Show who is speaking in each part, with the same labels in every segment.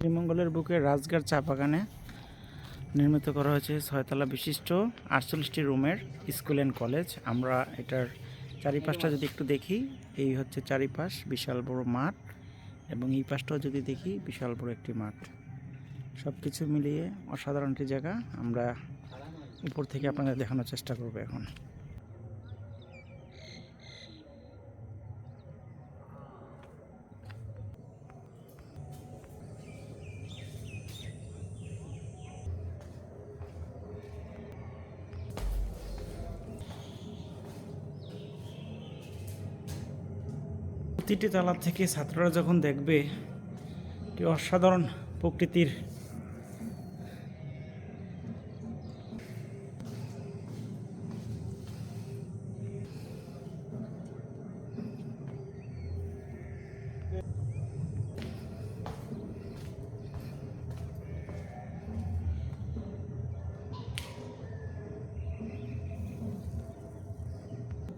Speaker 1: শ্রীমঙ্গলের বুকে রাজগার চা বাগানে নির্মিত করা হয়েছে ছয়তলা বিশিষ্ট আটচল্লিশটি রুমের স্কুল অ্যান্ড কলেজ। আমরা এটার চারিপাশটা যদি একটু দেখি, এই হচ্ছে চারিপাশ, বিশাল বড় মাঠ এবং এই পাশটাও যদি দেখি, বিশাল বড় একটি মাঠ। সব কিছু মিলিয়ে অসাধারণ একটি জায়গা। আমরা উপর থেকে আপনাদের দেখানোর চেষ্টা করব এখন। প্রতিটি তালা থেকে ছাত্ররা যখন দেখবে কি অসাধারণ প্রকৃতির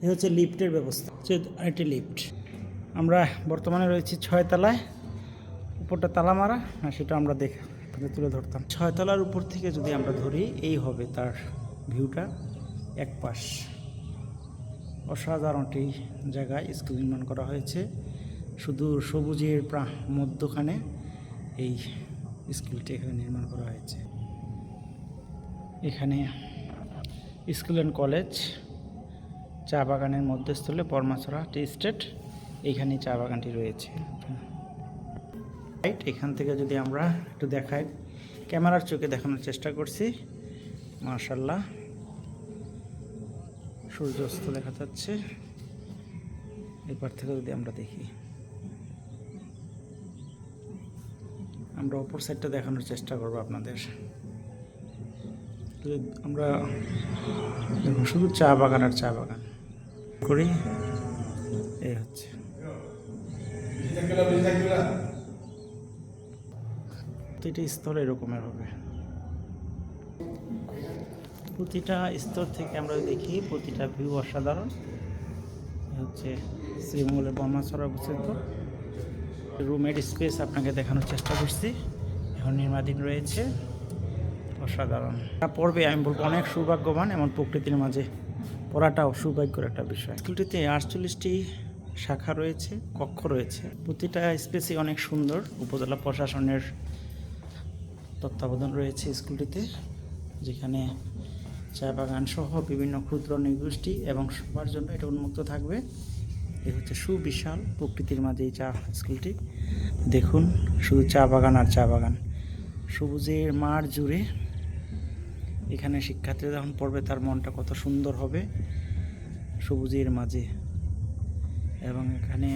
Speaker 1: এ হচ্ছে লিফটের ব্যবস্থা, হচ্ছে আরেকটি লিফট। আমরা বর্তমানে রয়েছি ছয় তলায় উপরটা তালা মারা, না, সেটা আমরা দেখে তুলে ধরতাম। ছয় তলার উপর থেকে যদি আমরা ধরি, এই হবে তার ভিউটা এক পাশ। অসাধারণ একটি জায়গায় স্কুল নির্মাণ করা হয়েছে। শুধু সবুজের প্রা- মধ্যখানে এই স্কুলটি এখানে নির্মাণ করা হয়েছে। এখানে স্কুল অ্যান্ড কলেজ, চা বাগানের মধ্যস্থলে বর্মাছড়া টি স্টেট এইখানে চা বাগানটি রয়েছে। রাইট এখান থেকে যদি আমরা একটু দেখাই, ক্যামেরার চোখে দেখানোর চেষ্টা করছি। মার্শাল্লাহ সূর্যাস্ত দেখা যাচ্ছে। এবার থেকে যদি আমরা দেখি। আমরা অপর সাইডটা দেখানোর চেষ্টা করব আপনাদের। আমরা শুধু চা বাগান আর চা বাগান করি এই হচ্ছে। প্রতিটি স্তর এরকমের হবে। প্রতিটা স্তর থেকে আমরা দেখি প্রতিটা ভিউ অসাধারণ। হচ্ছে শ্রীমঙ্গলের বর্মাচর অবস্থিত। রুমের স্পেস আপনাকে দেখানোর চেষ্টা করছি। এখন নির্মাধীন রয়েছে। অসাধারণ। পড়বে আমি বলব অনেক সৌভাগ্যবান এমন প্রকৃতির মাঝে। পড়াটাও সৌভাগ্যের একটা বিষয়। স্কুলটিতে আটচল্লিশটি শাখা রয়েছে, কক্ষ রয়েছে। প্রতিটা স্পেসই অনেক সুন্দর। উপজেলা প্রশাসনের তত্ত্বাবধান রয়েছে স্কুলটিতে, যেখানে চা বাগান সহ বিভিন্ন ক্ষুদ্র নৃগোষ্ঠী এবং সবার জন্য এটা উন্মুক্ত থাকবে। এ হচ্ছে সুবিশাল প্রকৃতির মাঝে এই চা স্কুলটি। দেখুন, শুধু চা বাগান আর চা বাগান। সবুজের মাঠ জুড়ে এখানে শিক্ষার্থীরা যখন পড়বে, তার মনটা কত সুন্দর হবে সবুজের মাঝে। এবং এখানে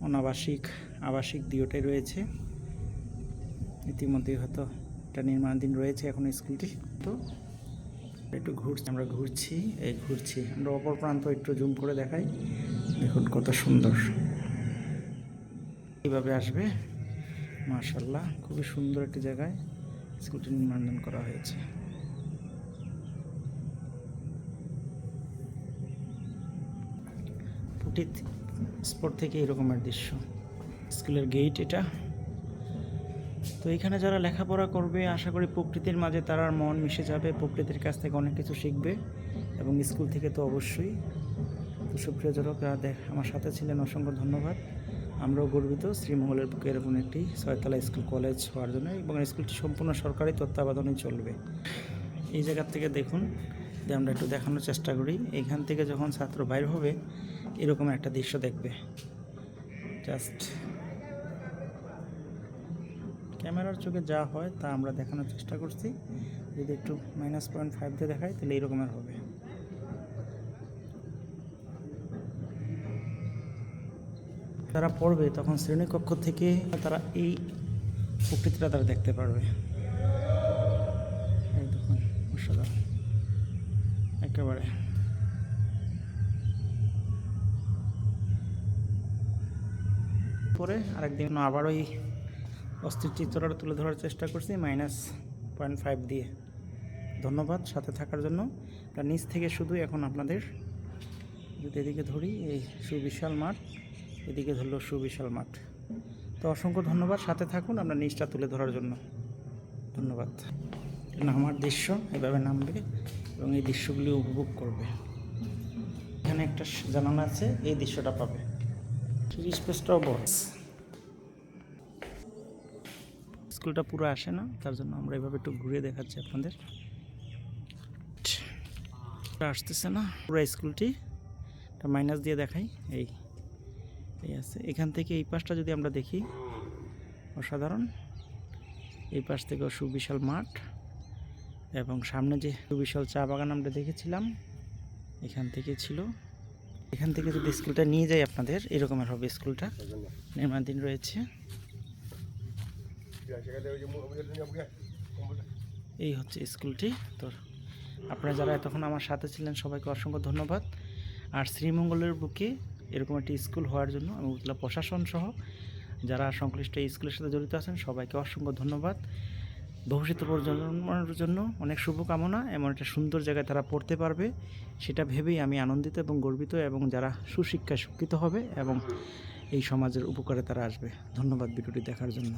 Speaker 1: অনাবাসিক, আবাসিক দুটোই রয়েছে। ইতিমধ্যেই হয়তো এটা নির্মাণাধীন রয়েছে এখন স্কুলটি। তো একটু ঘুরছি, আমরা ঘুরছি, এই ঘুরছি। আমরা অপর প্রান্ত একটু জুম করে দেখাই। দেখুন কত সুন্দর। এইভাবে আসবে? মার্শাল্লাহ খুবই সুন্দর একটি জায়গায় স্কুলটি নির্মাণ করা হয়েছে। ফুটি স্পট থেকে এরকমের দৃশ্য। স্কুলের গেট এটা। তো এখানে যারা লেখাপড়া করবে, আশা করি প্রকৃতির মাঝে তারা মন মিশে যাবে। প্রকৃতির কাছ থেকে অনেক কিছু শিখবে এবং স্কুল থেকে তো অবশ্যই। তো সুপ্রিয় জনক দেখ, আমার সাথে ছিলেন অসংখ্য ধন্যবাদ। আমরাও গর্বিত শ্রীমঙ্গলের বুকে এরকম একটি ছয়তলা স্কুল কলেজ হওয়ার জন্য এবং স্কুলটি সম্পূর্ণ সরকারি তত্ত্বাবধানে চলবে। এই জায়গার থেকে দেখুন, যে আমরা একটু দেখানোর চেষ্টা করি। এখান থেকে যখন ছাত্র বাইর হবে, এরকম একটা দৃশ্য দেখবে। জাস্ট ক্যামেরার চোখে যা হয় তা আমরা দেখানোর চেষ্টা করছি। যদি একটু মাইনাস পয়েন্ট ফাইভ দিয়ে দেখাই, তাহলে এইরকমের হবে। তারা পড়বে তখন শ্রেণীকক্ষ থেকে তারা এই প্রকৃতিটা তারা দেখতে পারবে। একেবারে। পরে আরেকদিন আবার ওই অস্থির চিত্রটা তুলে ধরার চেষ্টা করছি মাইনাস পয়েন্ট ফাইভ দিয়ে। ধন্যবাদ সাথে থাকার জন্য। তার নিচ থেকে শুধু এখন আপনাদের যদি এদিকে ধরি, এই সুবিশাল মাঠ, এদিকে ধরলো সুবিশাল মাঠ। তো অসংখ্য ধন্যবাদ, সাথে থাকুন, আমরা নিচটা তুলে ধরার জন্য। ধন্যবাদ। নামার দৃশ্য, এভাবে নামবে এবং এই দৃশ্যগুলি উপভোগ করবে। এখানে একটা জানালা আছে, এই দৃশ্যটা পাবে। স্পেসটাও বড় স্কুলটা পুরো আসে না, তার জন্য আমরা এভাবে একটু ঘুরে দেখাচ্ছি আপনাদের। আসতেছে না, পুরো স্কুলটি। মাইনাস দিয়ে দেখাই, এই এই আছে। এখান থেকে এই পাশটা যদি আমরা দেখি, অসাধারণ। এই পাশ থেকেও সুবিশাল মাঠ এবং সামনে যে সুবিশাল চা বাগান আমরা দেখেছিলাম, এখান থেকে ছিল। এখান থেকে যদি স্কুলটা নিয়ে যাই আপনাদের, এরকমের হবে স্কুলটা। নির্মাণাধীন রয়েছে। এই হচ্ছে স্কুলটি। তো আপনারা যারা এতক্ষণ আমার সাথে ছিলেন, সবাইকে অসংখ্য ধন্যবাদ। আর শ্রীমঙ্গলের বুকে এরকম একটি স্কুল হওয়ার জন্য আমি উপজেলা প্রশাসন সহ যারা সংশ্লিষ্ট এই স্কুলের সাথে জড়িত আছেন, সবাইকে অসংখ্য ধন্যবাদ। ভবিষ্যৎ প্রজন্মের জন্য অনেক শুভকামনা। এমন একটা সুন্দর জায়গায় তারা পড়তে পারবে, সেটা ভেবেই আমি আনন্দিত এবং গর্বিত এবং যারা সুশিক্ষায় শিক্ষিত হবে এবং এই সমাজের উপকারে তারা আসবে। ধন্যবাদ ভিডিওটি দেখার জন্য।